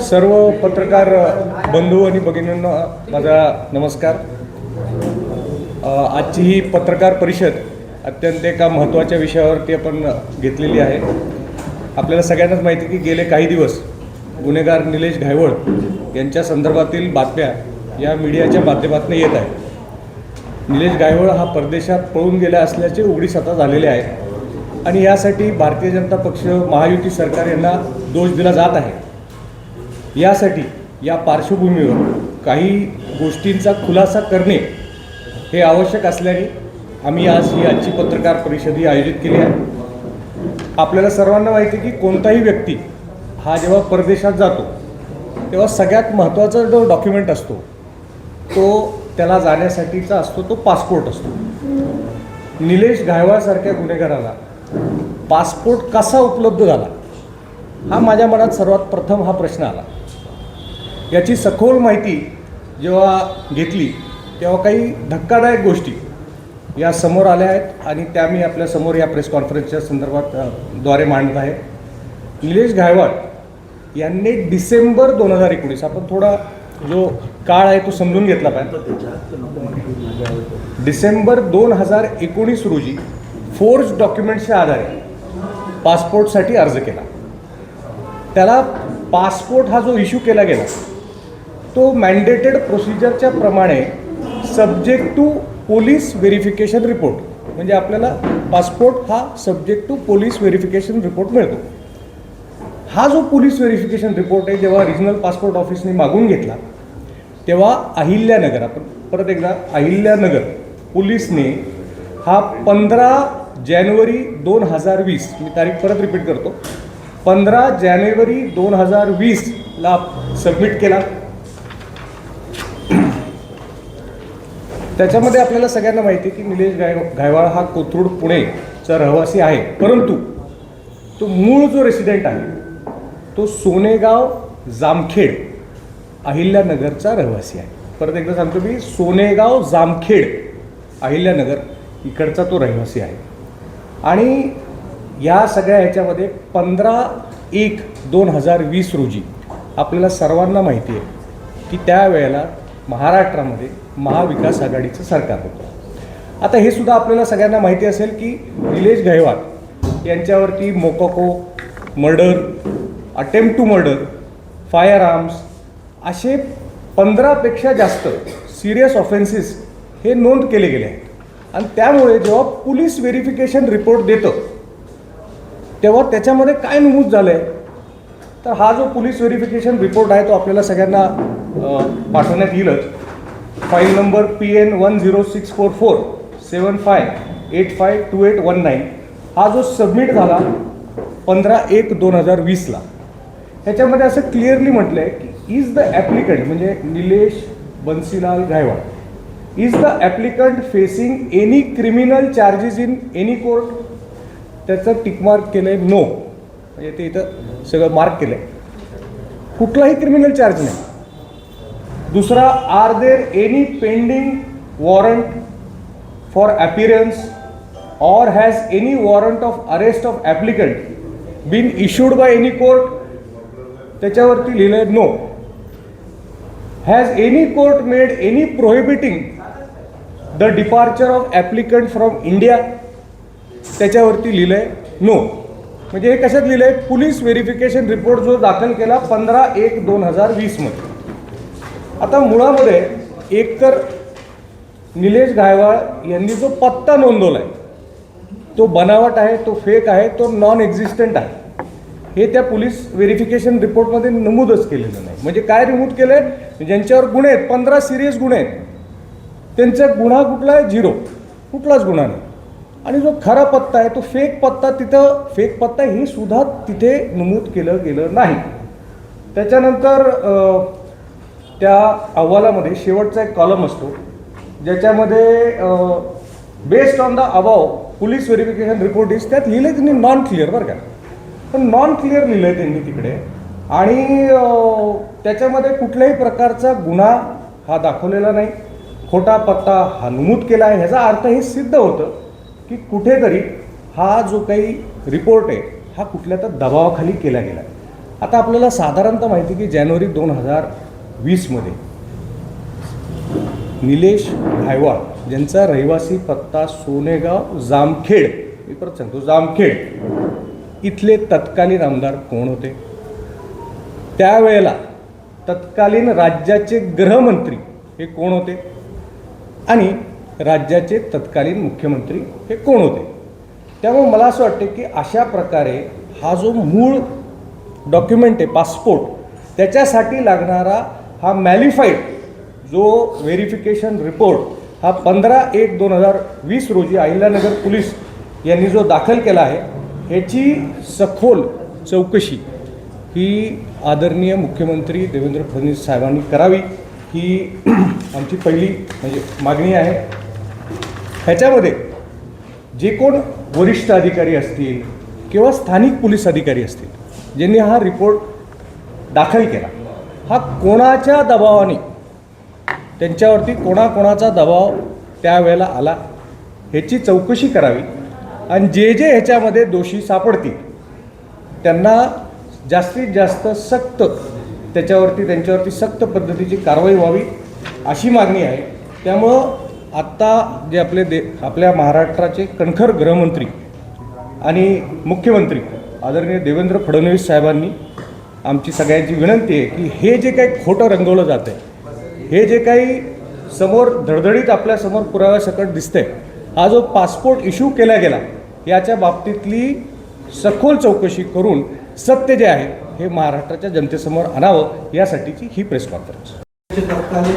सर्व पत्रकार बंधू आणि भगिनींना माझा नमस्कार. आजची ही पत्रकार परिषद अत्यंत एका महत्त्वाच्या विषयावरती आपण घेतलेली आहे. आपल्याला सगळ्यांनाच माहिती आहे की गेले काही दिवस गुन्हेगार निलेश घायवळ यांच्या संदर्भातील बातम्या या मीडियाच्या माध्यमातून येत आहेत. निलेश गायवळ हा परदेशात पळून गेला असल्याचे उघडीस आता झालेले आहे. आणि यासाठी भारतीय जनता पक्ष महायुती सरकार यांना दोष दिला जात आहे. यासाठी या पार्श्वभूमीवर काही गोष्टींचा खुलासा करणे हे आवश्यक असल्याने आम्ही आज ही आजची पत्रकार परिषद आयोजित केली आहे. आपल्याला सर्वांना माहिती आहे की कोणताही व्यक्ती हा जेव्हा परदेशात जातो तेव्हा सगळ्यात महत्त्वाचा जो डॉक्युमेंट असतो तो त्याला जाण्यासाठीचा असतो तो पासपोर्ट असतो. निलेश घायवाळसारख्या गुन्हेगाराला पासपोर्ट कसा उपलब्ध झाला? हा माझ्या मनात सर्वात प्रथम हा प्रश्न आला. याची सखोल माहिती जेव्हा घेतली तेव्हा काही धक्कादायक गोष्टी या समोर आल्या आहेत आणि त्या मी आपल्यासमोर या प्रेस कॉन्फरन्सच्या संदर्भात द्वारे मांडत आहे. निलेश गायवाड यांनी डिसेंबर दोन हजार एकोणीस आपण थोडा जो काळ आहे तो समजून घेतला पाहिजे. डिसेंबर दोन हजार एकोणीस रोजी फोर्स डॉक्युमेंट्सच्या आधारे पासपोर्टसाठी अर्ज केला. त्याला पासपोर्ट हा जो इश्यू केला गेला तो मॅन्डेटेड प्रोसिजरच्या प्रमाणे subject to police verification report म्हणजे आपल्याला पासपोर्ट हा subject to police verification report मिळतो. हा जो पोलीस व्हेरिफिकेशन रिपोर्ट आहे जेव्हा रिजनल पासपोर्ट ऑफिसने मागून घेतला तेव्हा अहिल्यानगर आपण परत एकदा अहिल्यानगर पोलीसने हा पंधरा जानेवारी दोन हजार वीस मी तारीख परत रिपीट करतो. पंधरा जानेवारी दोन हजार वीसला सबमिट केला. त्याच्यामध्ये आपल्याला सगळ्यांना माहिती आहे की निलेश गाय गायवाळ हा कोथरूड पुणेचा रहिवासी आहे. परंतु तो मूळ जो रेसिडेंट आहे तो सोनेगाव जामखेड अहिल्यानगरचा रहिवासी आहे. परत एकदा सांगतो मी सोनेगाव जामखेड अहिल्यानगर इकडचा तो रहिवासी आहे. आणि या सगळ्या ह्याच्यामध्ये पंधरा एक दोन हजार वीस रोजी आपल्याला सर्वांना माहिती आहे की त्यावेळेला महाराष्ट्रामध्ये महाविकास आघाडीचं सरकार होतं. आता हे सुद्धा आपल्याला सगळ्यांना माहिती असेल की Nilesh Gaiwar यांच्यावरती MCOCA murder attempt to murder firearms असे पंधरापेक्षा जास्त सिरियस ऑफेन्सेस हे नोंद केले गेले आहेत. आणि त्यामुळे जेव्हा पोलीस व्हेरिफिकेशन रिपोर्ट देतं तेव्हा त्याच्यामध्ये काय नमूद झालं आहे तर हा जो पोलीस व्हेरिफिकेशन रिपोर्ट आहे तो आपल्याला सगळ्यांना पाठवण्यात येईलच. File number P N one zero six four four seven five eight five two eight one nine हा जो सबमिट झाला पंधरा एक दोन हजार वीसला ह्याच्यामध्ये असं क्लिअरली म्हटलं आहे की इज द ॲप्लिकंट म्हणजे Nilesh Bansilal Gaikwad is the applicant facing any criminal charges in any court त्याचं टिकमार्क केलं आहे नो म्हणजे ते इथं सगळं मार्क केलं आहे कुठलाही क्रिमिनल चार्ज नाही. दुसरा are there any pending warrant for appearance or has any warrant of arrest of applicant been issued by any court त्याच्यावरती लिहिलं आहे no has any court made any prohibiting the departure of applicant from India त्याच्यावरती लिहिलं आहे no म्हणजे हे कशात लिहिलं आहे पोलीस व्हेरिफिकेशन रिपोर्ट जो दाखल केला पंधरा एक दोन हजार वीसमध्ये आता मुळामध्ये एकतर निलेश गायवाळ यांनी जो पत्ता नोंदवला आहे तो बनावट आहे तो फेक आहे तो नॉन एक्झिस्टंट आहे. हे त्या पोलीस व्हेरिफिकेशन रिपोर्टमध्ये नमूदच केलेलं नाही. म्हणजे काय नमूद केलं आहे ज्यांच्यावर गुन्हे आहेत पंधरा सिरियस गुन्हे आहेत. त्यांचा गुन्हा कुठला आहे झिरो. कुठलाच गुन्हा नाही. आणि जो खरा पत्ता आहे तो फेक पत्ता तिथं फेक पत्ता हे सुद्धा तिथे नमूद केलं गेलं नाही. त्याच्यानंतर त्या अहवालामध्ये शेवटचा एक कॉलम असतो ज्याच्यामध्ये based on the above police verification report is त्यात लिहिलं त्यांनी नॉन क्लिअर बरं का. पण नॉन क्लिअर लिहिलं आहे त्यांनी तिकडे. आणि त्याच्यामध्ये कुठल्याही प्रकारचा गुन्हा हा दाखवलेला नाही. खोटा पत्ता हनुमूत केला आहे ह्याचा अर्थ हे सिद्ध होतं की कुठेतरी हा जो काही रिपोर्ट आहे हा कुठल्या तर दबावाखाली केला गेला आता आपल्याला साधारणतः माहिती की जानेवारी दोन हजार वीसमध्ये निलेश घायवाळ ज्यांचा रहिवासी पत्ता सोनेगाव जामखेड मी परत सांगतो जामखेड इथले तत्कालीन आमदार कोण होते? त्यावेळेला तत्कालीन राज्याचे गृहमंत्री हे कोण होते? आणि राज्याचे तत्कालीन मुख्यमंत्री हे कोण होते? त्यामुळे मला असं वाटतं की अशा प्रकारे हा जो मूळ डॉक्युमेंट आहे पासपोर्ट त्याच्यासाठी लागणारा हा मॅलिफाईड जो व्हेरिफिकेशन रिपोर्ट हा पंधरा एक दोन हजार वीस रोजी अहिल्यानगर पोलीस यांनी जो दाखल केला आहे ह्याची सखोल चौकशी ही आदरणीय मुख्यमंत्री देवेंद्र फडणवीस साहेबांनी करावी. ही आमची पहिली म्हणजे मागणी आहे. ह्याच्यामध्ये जे कोण वरिष्ठ अधिकारी असतील किंवा स्थानिक पोलीस अधिकारी असतील ज्यांनी हा रिपोर्ट दाखल केला हा कोणाच्या दबावाने त्यांच्यावरती कोणाकोणाचा दबाव त्यावेळेला आला ह्याची चौकशी करावी आणि जे जे ह्याच्यामध्ये दोषी सापडतील त्यांना जास्तीत जास्त सक्त त्याच्यावरती त्यांच्यावरती सक्त पद्धतीची कारवाई व्हावी अशी मागणी आहे. त्यामुळं आत्ता जे आपले दे आपल्या महाराष्ट्राचे कणखर गृहमंत्री आणि मुख्यमंत्री आदरणीय देवेंद्र फडणवीस साहेबांनी आमची सगळ्यांची विनंती आहे की हे जे काही खोटं रंगवलं जातं आहे हे जे काही समोर धडधडीत आपल्यासमोर पुराव्यासकट दिसतंय हा जो पासपोर्ट इश्यू केला गेला याच्या बाबतीतली सखोल चौकशी करून सत्य जे आहे हे महाराष्ट्राच्या जनतेसमोर आणावं यासाठीची ही प्रेस कॉन्फरन्स म्हणजे म्हणजे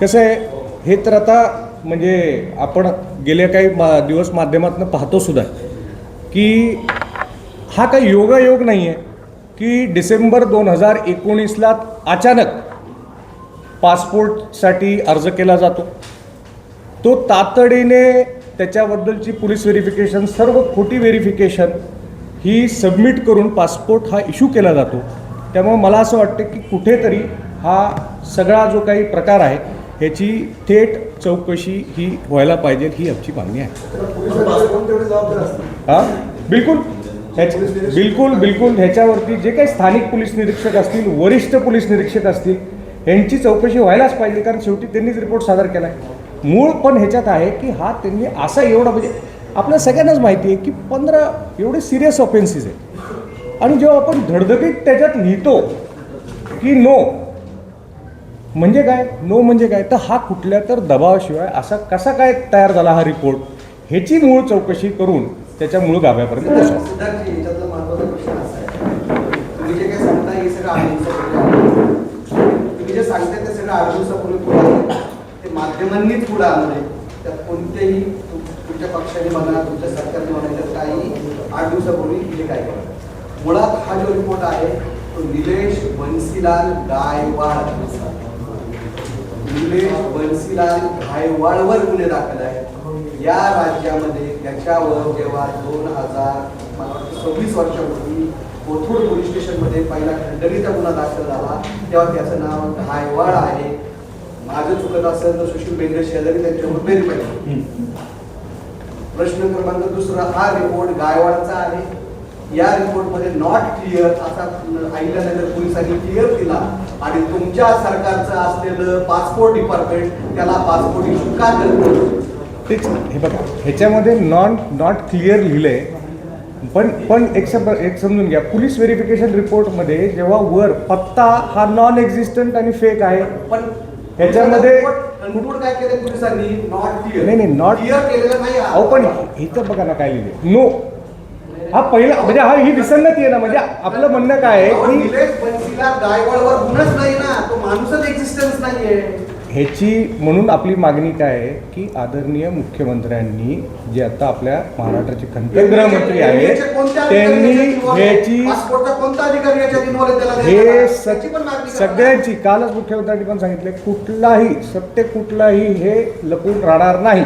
कसं आहे हे तर आता म्हणजे आपण गेल्या काही मा दिवस माध्यमातून पाहतो सुद्धा की हा काही योगायोग नाही आहे की डिसेंबर दोन हजार एकोणीसला अचानक पासपोर्टसाठी अर्ज केला जातो. तो तातडीने त्याच्याबद्दलची पोलीस व्हेरिफिकेशन सर्व खोटी व्हेरिफिकेशन ही सबमिट करून पासपोर्ट हा इश्यू केला जातो. त्यामुळे मला असं वाटतं की कुठेतरी हा सगळा जो काही प्रकार आहे ह्याची थेट चौकशी ही व्हायला पाहिजे ही आमची मागणी आहे. हां? बिलकुल. ह्याच बिलकुल बिलकुल. ह्याच्यावरती जे काही स्थानिक पोलीस निरीक्षक असतील वरिष्ठ पोलीस निरीक्षक असतील यांची चौकशी व्हायलाच पाहिजे कारण शेवटी त्यांनीच रिपोर्ट सादर केला आहे मूळ पण ह्याच्यात आहे की हा त्यांनी असा एवढा म्हणजे आपल्या सगळ्यांनाच माहिती आहे की पंधरा एवढे सिरियस ऑफेन्सेस आहेत. आणि जेव्हा आपण धडधडीत त्याच्यात लिहितो की नो म्हणजे काय? नो म्हणजे काय? तर हा कुठल्या तर दबावाशिवाय असा कसा काय तयार झाला हा रिपोर्ट ह्याची मूळ चौकशी करून त्याच्या मूळ गाभ्यापर्यंत पोहोचवा. माध्यमांनीच पुढे आणलंय. त्यात कोणतेही तुमच्या पक्षाने म्हणा तुमच्या सरकारने म्हणा त्यात काही आठ दिवसापूर्वी हे काय करा मुळात हा जो रिपोर्ट आहे तो निलेश बन्सीलाल गायवाड निलेश बन्सीलाल गायवाडवर गुन्हे दाखल आहे या राज्यामध्ये त्याच्यावर जेव्हा दोन हजार मला वाटतं सव्वीस वर्षापूर्वी कोथरूड पोलीस स्टेशनमध्ये पहिला खंडणीचा गुन्हा दाखल झाला तेव्हा त्याचं नाव गायवाड आहे. चुकत असेल तर सुशील बेंगरे शेजारी त्यांच्यावर व्हेरीफाय प्रश्न क्रमांक दुसरा हा रिपोर्ट गायवाडचा आहे. या रिपोर्टमध्ये नॉट क्लिअर असा अहिल्यानगर पोलिसांनी क्लिअर दिला आणि तुमच्या सरकारचं असलेलं पासपोर्ट डिपार्टमेंट त्याला पासपोर्ट इश्यू का करतं तेच हे बघा ह्याच्यामध्ये नॉन नॉट क्लिअर लिहिलंय. पण पण एक सब एक समजून घ्या. पोलीस व्हेरिफिकेशन रिपोर्टमध्ये जेव्हा वर पत्ता हा नॉन एक्झिस्टंट आणि फेक आहे पण ह्याच्यामध्ये- रिपोर्ट काय केलं पोलिसांनी? नॉट नाही, नाही, क्लिअर केलेलं नाही अहो पण इथं बघा ना काय लिहिले नो हा पहिला म्हणजे हा ही विसंगती आहे ना म्हणजे आपलं म्हणणं काय आहे की निलेश बन्सीला गायवाळवर गुन्हाच नाही ना. तो माणूसच एक्झिस्टन्स नाहीये. ह्याची म्हणून आपली मागणी काय आहे की आदरणीय मुख्यमंत्र्यांनी जे आता आपल्या महाराष्ट्राचे खंडे गृहमंत्री आहेत त्यांनी? ह्याची हे. सगळ्यांची कालच मुख्यमंत्र्यांनी पण सांगितले कुठलाही सत्य कुठलाही हे लपून राहणार नाही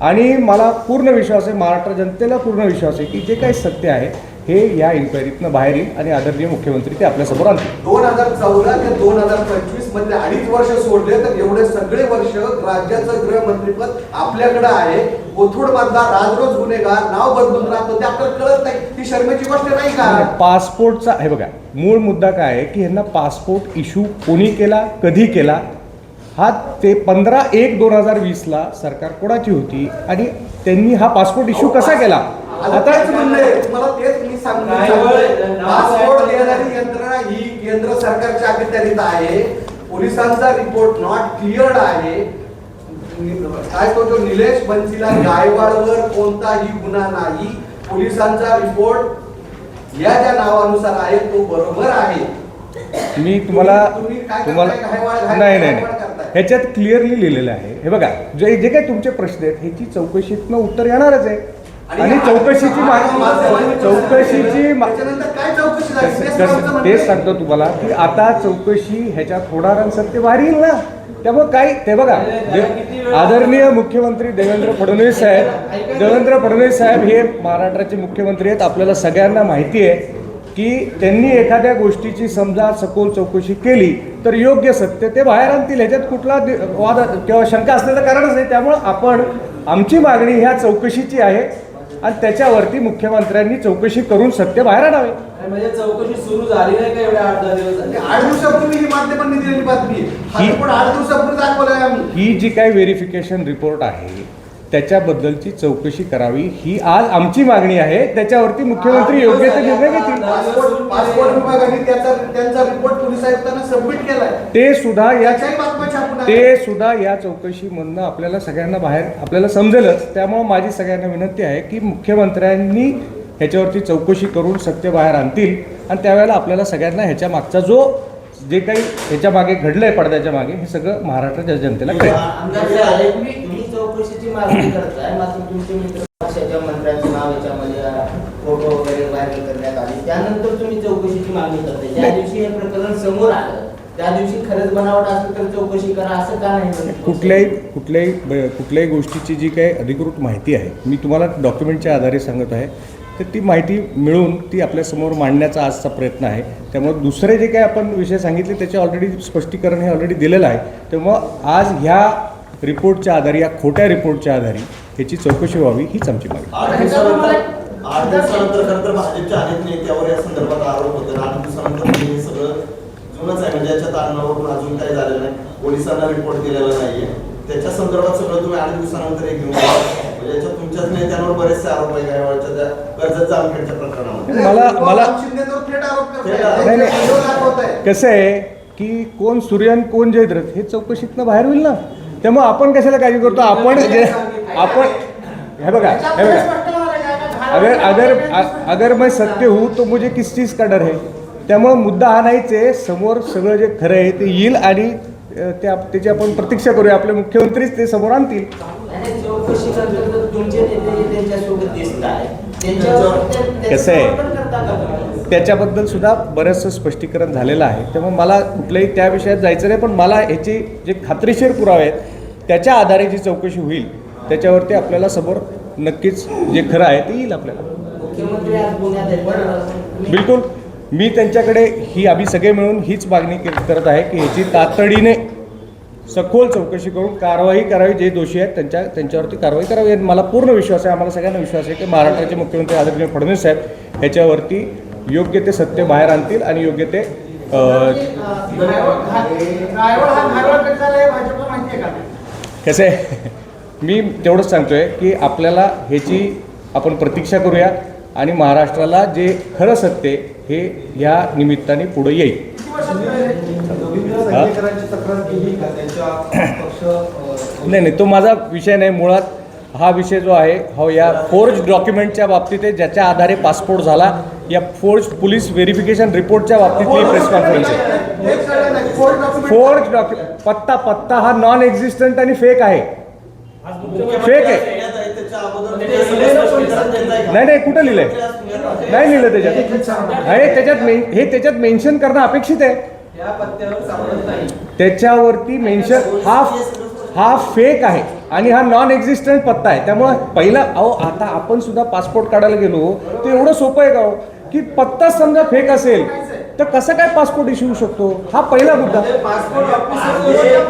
आणि मला पूर्ण विश्वास आहे महाराष्ट्र जनतेला पूर्ण विश्वास आहे की जे काही सत्य आहे हे या इन्क्वायरीतनं बाहेर येईल आणि आदरणीय मुख्यमंत्री ते आपल्यासमोर आणतील. दोन हजार चौदा ते दोन हजार पंचवीसमध्ये अडीच वर्ष सोडले तर एवढे सगळे वर्ष राज्याचं गृहमंत्रीपद आपल्याकडे आहे. कोथरूड मधला राजरोज गुन्हेगार नाव बदलून राहतो ते आपल्याला कळत नाही. ही शर्मेची गोष्ट नाही का? पासपोर्टचा हे बघा मूळ मुद्दा काय आहे की यांना पासपोर्ट इश्यू कोणी केला कधी केला? हा ते पंधरा एक दोन हजार वीसला सरकार कोणाची होती आणि त्यांनी हा पासपोर्ट इश्यू कसा केला? आता आता तेच म्हणलंय तुम्हाला तेच मी सांगतो नाही, सांगतोय. नाव पासपोर्ट देणारी यंत्रणा ही केंद्र सरकारच्या अखत्यारीत आहे. पोलिसांचा रिपोर्ट नॉट क्लिअर्ड आहे. काय तो जो निलेश बन्सीला गायवाडवर कोणताही गुन्हा नाही. पोलिसांचा रिपोर्ट या ज्या नावानुसार आहे तो बरोबर आहे. मी तुम्हाला? तुम्हाला नाही नाही. ह्याच्यात क्लिअरली लिहिलेलं आहे. हे बघा जे जे काही तुमचे प्रश्न आहेत ह्याची चौकशीतनं उत्तर येणारच आहे. आणि चौकशीची माहिती चौकशीची मा- त्याच्यानंतर काय चौकशी झाली? कसं- तेच. सांगतो तुम्हाला की आता चौकशी ह्याच्यात होणार आणि सत्य येईल ना. त्यामुळे काय ते बघा आदरणीय मुख्यमंत्री देवेंद्र फडणवीस साहेब देवेंद्र फडणवीस साहेब हे महाराष्ट्राचे मुख्यमंत्री आहेत. आपल्याला सगळ्यांना माहिती आहे की त्यांनी एखाद्या गोष्टीची समजा सखोल चौकशी केली तर योग्य सत्य ते बाहेर आणतील. ह्याच्यात कुठला वाद किंवा शंका असण्याचं कारणच नाही. त्यामुळं आपण आमची मागणी ह्या चौकशीची आहे. आणि त्याच्यावरती मुख्यमंत्र्यांनी चौकशी करून सत्य बाहेर आणावे. आणि म्हणजे चौकशी सुरू झाली नाही का एवढ्या आठ दहा दिवस आणि झाले आठ दिवसापूर्वी ही माध्यमांनी दिलेली बातमी. आहे. रिपोर्ट आठ दिवसापूर्वी दाखवलाय आम्ही. ही जी काही व्हेरिफिकेशन रिपोर्ट आहे त्याच्याबद्दलची चौकशी करावी ही आज आमची मागणी आहे. त्याच्यावरती मुख्यमंत्री योग्य ते निर्णय घेतील. पासपोर्ट पासपोर्ट विभागाने त्याचा त्यांचा रिपोर्ट पोलीस आयुक्तांना सबमिट केलाय. ते सुद्धा या. ते सुद्धा या चौकशीमधनं आपल्याला सगळ्यांना बाहेर आपल्याला समजेलच. त्यामुळं माझी सगळ्यांना विनंती आहे की मुख्यमंत्र्यांनी ह्याच्यावरती चौकशी करून सत्य बाहेर आणतील. आणि त्यावेळेला आपल्याला सगळ्यांना ह्याच्या मागचा जो जे काही ह्याच्या मागे घडलंय पडद्याच्या मागे हे सगळं महाराष्ट्राच्या जनतेला कळेल. चौकशीची मागणी करताय मात्र तुमचे मित्र पक्षाच्या मंत्र्यांचं नाव याच्यामध्ये फोटो वगैरे व्हायरल करण्यात आले. त्यानंतर तुम्ही चौकशीची मागणी करताय. ज्या दिवशी हे प्रकरण समोर आलं त्या दिवशी खरंच बनावट असेल तर चौकशी करा असं का नाही म्हणत? कुठल्याही कुठल्याही कुठल्याही गोष्टीची जी काही अधिकृत माहिती आहे मी तुम्हाला डॉक्युमेंटच्या आधारे सांगत आहे तर ती माहिती मिळवून ती आपल्यासमोर मांडण्याचा आजचा प्रयत्न आहे. त्यामुळे दुसरे जे काही आपण विषय सांगितले त्याचे ऑलरेडी स्पष्टीकरण हे ऑलरेडी दिलेलं आहे. त्यामुळं आज ह्या रिपोर्टच्या आधारे या खोट्या रिपोर्टच्या आधारे ह्याची चौकशी व्हावी हीच आमची मागणी. पोलिसांना रिपोर्ट दिलेला नाहीये. त्याच्या संदर्भात सगळं तुम्ही आठ दिवसानंतर हे घेऊन. म्हणजे मला मला. कसं आहे की कोण सूर्यन कोण जयद्रथ हे चौकशीतनं बाहेर होईल ना? त्यामुळे आपण कशाला काळजी करतो? आपण जे आपण हे बघा हे बघा. अगर अगर अगर मैं सत्य हूँ तो मुझे किस चीज़ का डर है? त्यामुळं मुद्दा हा नाहीच आहे. समोर सगळं जे खरं आहे ते येईल आणि अ, ते आप- त्याची आपण प्रतीक्षा करूया. आपले मुख्यमंत्रीच ते समोर आणतील. त्या- कसं आहे? त्याच्याबद्दल सुद्धा बरंचसं स्पष्टीकरण झालेलं आहे. त्यामुळे मला कुठल्याही त्या विषयात जायचं नाही पण मला ह्याचे जे खात्रीशीर पुरावे आहेत त्याच्या आधारे जी चौकशी होईल त्याच्यावरती आपल्याला समोर नक्कीच जे खरं आहे ते येईल आपल्याला. बिलकुल. मी त्यांच्याकडे ही आम्ही सगळे मिळून हीच मागणी करत आहे की ह्याची तातडीने सखोल चौकशी करून कारवाई करावी जे दोषी आहेत त्यांच्या त्यांच्यावरती कारवाई करावी. आणि मला पूर्ण विश्वास आहे आम्हाला सगळ्यांना विश्वास आहे की महाराष्ट्राचे मुख्यमंत्री आदरणीय फडणवीस साहेब ह्याच्यावरती योग्य ते सत्य बाहेर आणतील आणि योग्य ते कसं? आहे मी तेवढंच सांगतोय की आपल्याला ह्याची आपण प्रतीक्षा करूया आणि महाराष्ट्राला जे खरं सत्य आहे, हे ह्या निमित्ताने पुढे येईल. नाही नाही तो माझा विषय नाही. मुळात हा विषय जो आहे हा या फोर्ज डॉक्युमेंटच्या बाबतीत आहे ज्याच्या आधारे पासपोर्ट झाला. या फोर्ज पोलीस व्हेरिफिकेशन रिपोर्टच्या बाबतीतली प्रेस कॉन्फरन्स आहे. फोर्ज डॉक्यु पत्ता पत्ता हा नॉन एक्झिस्टंट आणि फेक आहे. फेक आहे? नाही नाही कुठं लिहिलंय? नाही लिहिलं त्याच्यात. आहे त्याच्यात हे त्याच्यात मेन्शन करणं अपेक्षित आहे. या पत्त्यावर सापडत नाही. त्याच्यावरती मेन्शन हा हा फेक आहे. आणि हा नॉन एक्झिस्टंट पत्ता आहे. त्यामुळं पहिला अहो आता आपण सुद्धा पासपोर्ट काढायला गेलो ते एवढं सोपं आहे का हो? की पत्ता समजा फेक असेल. तर कसं काय पासपोर्ट इश्यू होऊ शकतो? हा पहिला मुद्दा. पासपोर्ट ऑफिसर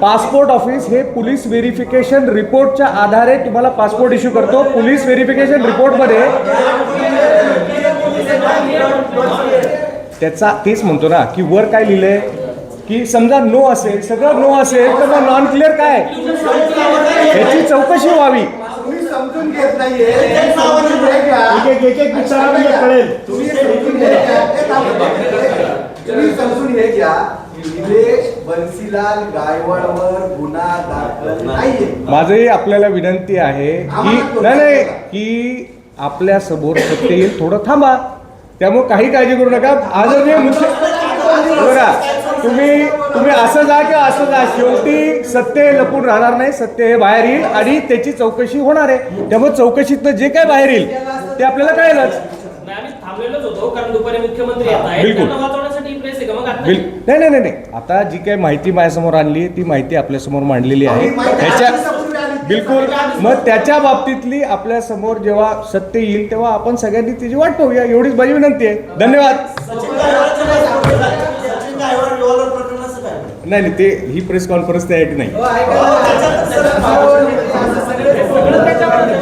पासपोर्ट ऑफिस हे पोलीस व्हेरिफिकेशन रिपोर्टच्या आधारे तुम्हाला पासपोर्ट इश्यू करतो. पोलीस व्हेरिफिकेशन रिपोर्टमध्ये त्याचा तेच म्हणतो ना की वर काय लिहिलंय? की समजा नो असेल सगळं नो असेल तर मग नॉन क्लिअर काय? याची चौकशी व्हावी. समजून घेत नाहीये. तुम्ही समजून हे घ्या. एक एक विचारा म्हणजे कळेल. तुम्ही समजून हे घ्या. हे. तुम्ही समजून हे घ्या. निलेश बन्सीलाल गायवळवर गुन्हा दाखल नाहीये. माझंही आपल्याला विनंती आहे की नाही नाही की आपल्यासमोर सत्य येईल. थोडं थांबा. त्यामुळे काही काळजी करू नका. आदरणीय मुख्य बघा. तुम्ही तुम्ही असं जा किंवा असं जा शेवटी सत्य हे लपून राहणार नाही सत्य हे बाहेर येईल आणि त्याची चौकशी होणार आहे. त्यामुळे चौकशीतनं जे काय बाहेर येईल ते आपल्याला कळेलच. नाही, आम्ही थांबलेलोच होतो कारण दुपारी मुख्यमंत्री येत आहेत. बिलकुल. त्यांना वाचवण्यासाठी प्रेस आहे का? मग आता बिल नाही नाही आता जी काही माहिती माझ्यासमोर आणली ती माहिती आपल्यासमोर मांडलेली आहे. ही आली. बिलकुल. मग त्याच्या बाबतीतली आपल्यासमोर जेव्हा सत्य येईल तेव्हा आपण सगळ्यांनी त्याची वाट पाहूया. एवढीच माझी विनंती आहे. धन्यवाद. नाही नाही ते ही प्रेस कॉन्फरन्स ते ऐक नाही. त्याच्यामध्ये